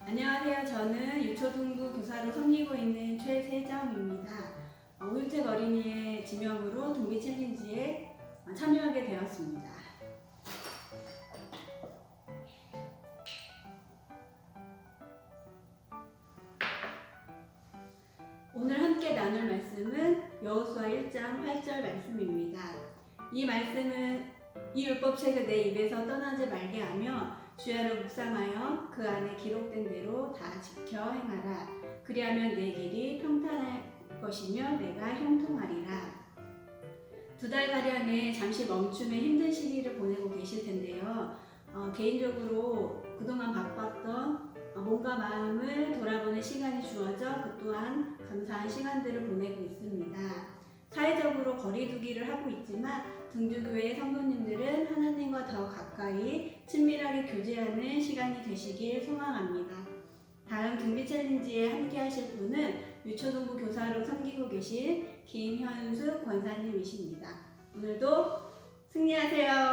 안녕하세요. 저는 유초등부 교사로 섬기고 있는 최세정입니다. 어, 우유택 어린이의 지명으로 동기 챌린지에 어, 참여하게 되었습니다. 오늘 함께 나눌 말씀은 여호수아 1장 8절 말씀입니다. 이 말씀은 이 율법책을 내 입에서 떠나지 말게 하며 주야를 묵상하여 그 안에 기록된 대로 다 지켜 행하라. 그리하면 내 길이 평탄할 것이며 내가 형통하리라. 두 달 가량의 잠시 멈춤의 힘든 시기를 보내고 계실 텐데요. 어, 개인적으로 그동안 바빴던 어, 몸과 마음을 돌아보는 시간이 주어져 그 또한 감사한 시간들을 보내고 있습니다. 거리두기를 하고 있지만 등주교회 성도님들은 하나님과 더 가까이 친밀하게 교제하는 시간이 되시길 소망합니다. 다음 등비 챌린지에 함께 하실 분은 유초동부 교사로 섬기고 계신 김현숙 권사님이십니다. 오늘도 승리하세요.